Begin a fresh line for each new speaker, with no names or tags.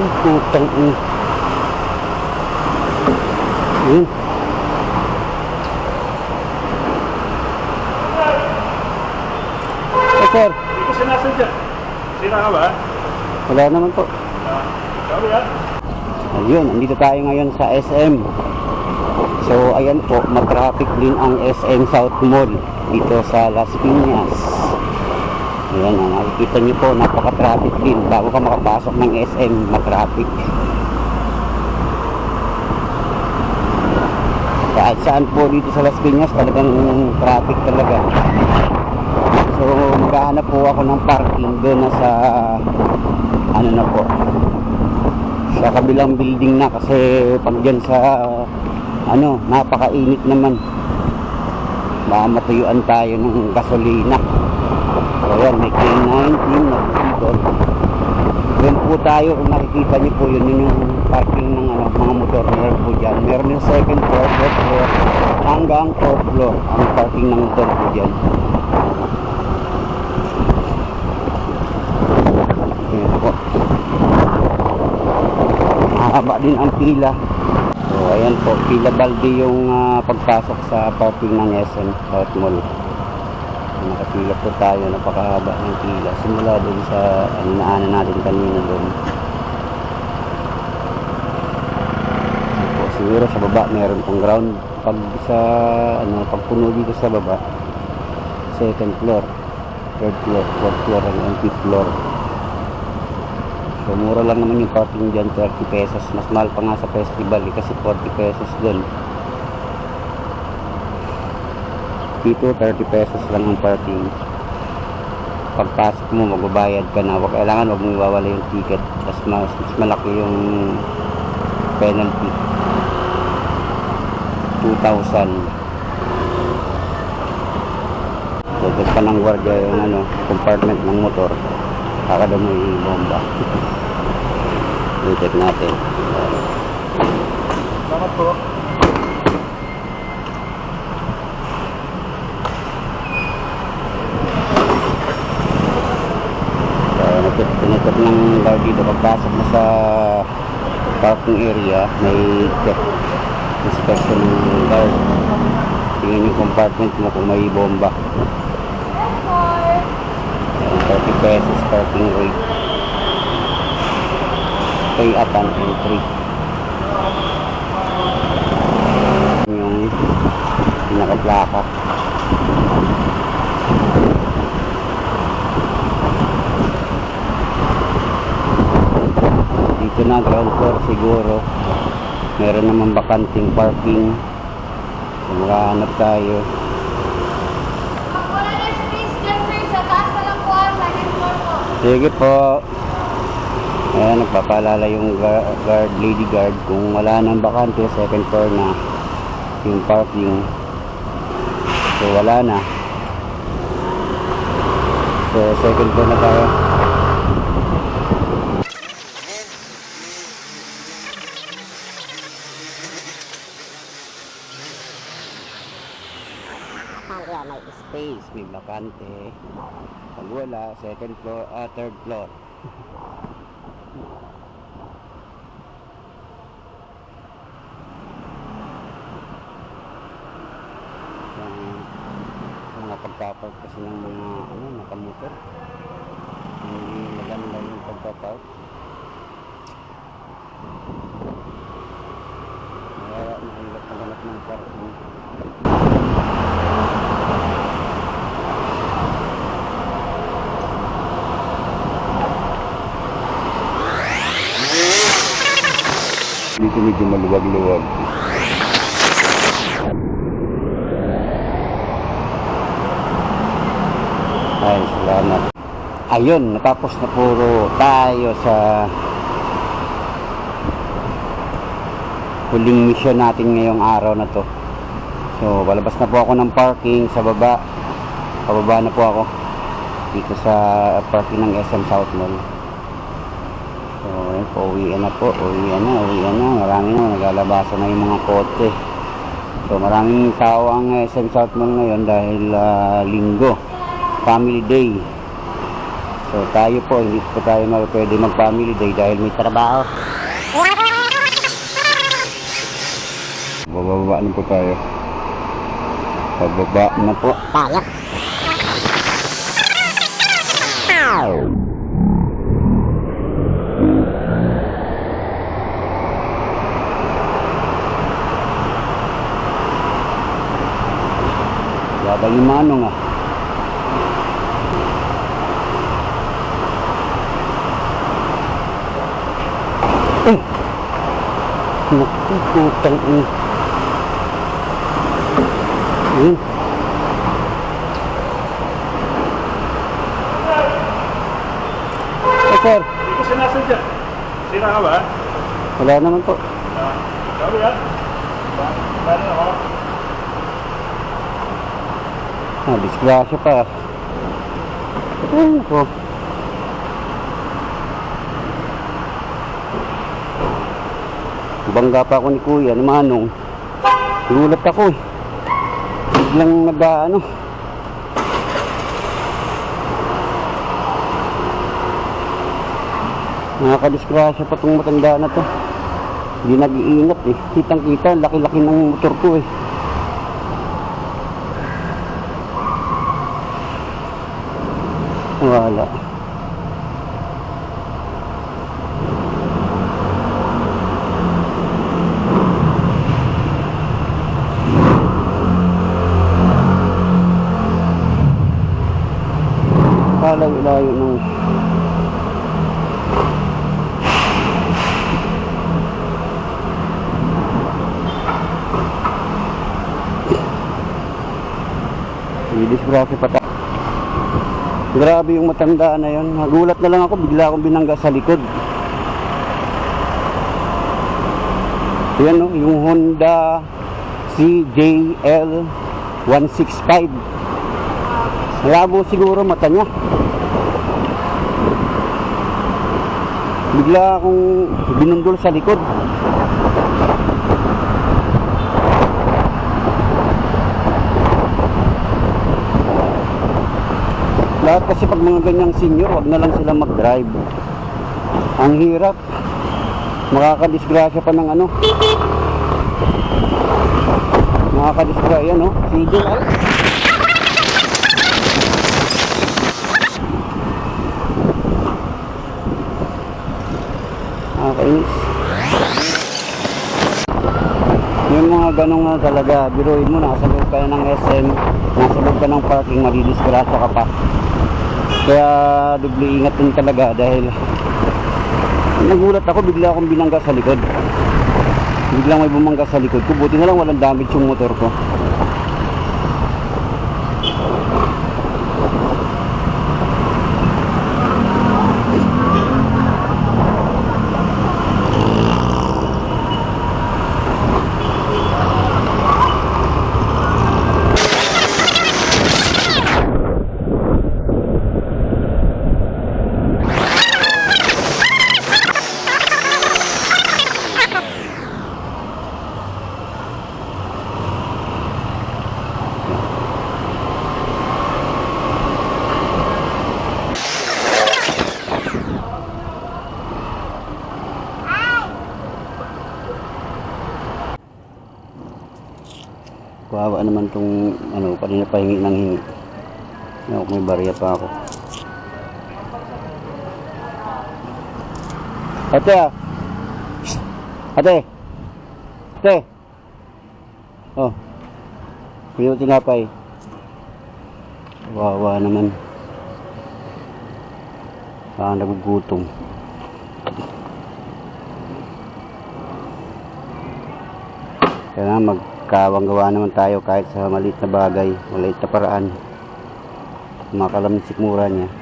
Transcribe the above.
Putang ina. Yun. Eh, sir,
Hindi ko sinasadya. Sira ka ba?
wala naman po.
Ah, Sorry ah.
Ayun, andito tayo ngayon sa SM. So, ayan po, matraffic din ang SM South Mall dito sa Las Piñas. Ayan, ah, nakikita niyo po, napaka-traffic din. Bago ka makapasok ng SM, matraffic. Kahit saan po dito sa Las Piñas, talagang traffic talaga. So, maghahanap po ako ng parking doon na sa, ano na po, sa kabilang building na kasi pag dyan sa ano, napakainit naman baka tayo ng gasolina so yan, may K19 na dito yun po tayo kung nakikita niyo po yun, yun yung parking ng ano, mga motor meron po dyan meron yung second floor, third floor hanggang fourth floor ang parking ng motor po dyan yun po mahaba din ang pila. So ayan po, pila balde yung ah, pagpasok sa parking ng SM South Mall. Nakapila po tayo, napakahaba ng pila. Simula dun sa ano naanan natin kanina dun. Ayan po, siguro sa baba meron pong ground. Pag sa ano, pag puno dito sa baba, second floor, third floor, fourth floor, and fifth floor. So, mura lang naman yung parking dyan, 30 pesos. Mas mahal pa nga sa festival eh, kasi 40 pesos dun. Dito, 30 pesos lang ang parking. Pagpasok mo, magbabayad ka na. Wag kailangan, wag mo iwawala yung ticket. Mas, mas, mas malaki yung penalty. 2,000. Dagdag pa ng gwardiya yung ano, compartment ng motor. Kakada mo yung bomba. I-check natin.
Salamat po.
So, nagtut- tinitot ng guard dito. Pagpasok mo sa parking area, may inspection ng guard. Tingin yung compartment mo kung may bomba. Ayan, 30 pesos parking rate. Pay upon entry. Yung pinaka-plaka. Dito na ground floor siguro. Meron naman bakanting parking. So, makahanap tayo.
Po.
Sige po. Ayan, nagpapaalala yung gu- guard, lady guard. Kung wala nang bakante, second floor na yung parking. So, wala na. So, second floor na tayo. Kaya may space, may bakante. Pag wala, second floor, ah, third floor. Mga pagpapark kasi ng mga ano, nakamotor. Hindi maganda yung pagpapark. Kaya mahirap maghanap ng parking. Dito medyo maluwag-luwag. Ay, salamat. Ayun, natapos na puro tayo sa huling mission natin ngayong araw na to. So, palabas na po ako ng parking sa baba. Pababa na po ako dito sa parking ng SM South Mall. So, ayun po, uwian na po. Uwian na, uwian na. Marami na, naglalabasan na yung mga kote. So, maraming tao ang SM South Mall ngayon dahil ah, linggo. Family Day. So tayo po, hindi po tayo mag pwede mag-family day dahil may trabaho. Bababa na po tayo. Bababa na po. Tayo. Yabang yung manong ah. Eh! Naku, putang ina. Yun. Eh, sir.
Hindi ko sinasadya. Sira ka ba?
Wala naman po.
Ah, Sabi ha? Paano ako?
Ah, disgrasya pa. Ayun ko. Bangga pa ako ni Kuya, ni Manong. Gulat ako eh. Biglang nag-ano. Nakakadisgrasya pa tong matanda na to. Hindi nag-iingat eh. Kitang kita, laki-laki ng motor ko eh. Wala. Ilayo ng Didisgrasya pa tayo. Grabe yung matanda na yun. Nagulat na lang ako, bigla akong binangga sa likod. Yan no, yung Honda CJL 165. Malabo siguro mata niya. Bigla akong binundol sa likod. Lahat kasi pag mga ganyang senior, wag na lang sila mag-drive. Ang hirap. Makakadisgrasya pa ng ano. Makakadisgrasya, no? Sige lang. Nakakainis. Yung mga ganong nga talaga, biruin mo, nasa loob ka ng SM, nasa loob ka ng parking, madidisgrasya ka pa. Kaya doble ingat din talaga dahil nagulat ako, bigla akong binangga sa likod. Biglang may bumangga sa likod ko, buti na lang walang damage yung motor ko. Kawawa naman tong ano, kanina pa hingi ng hingi. Ano, may barya pa ako. Ate ah. Ate. Ate. Oh. Kuya tinapay. Kawawa naman. Ah, nagugutom. Kaya magkawang gawa naman tayo kahit sa maliit na bagay, maliit na paraan. Makalam sikmura niya.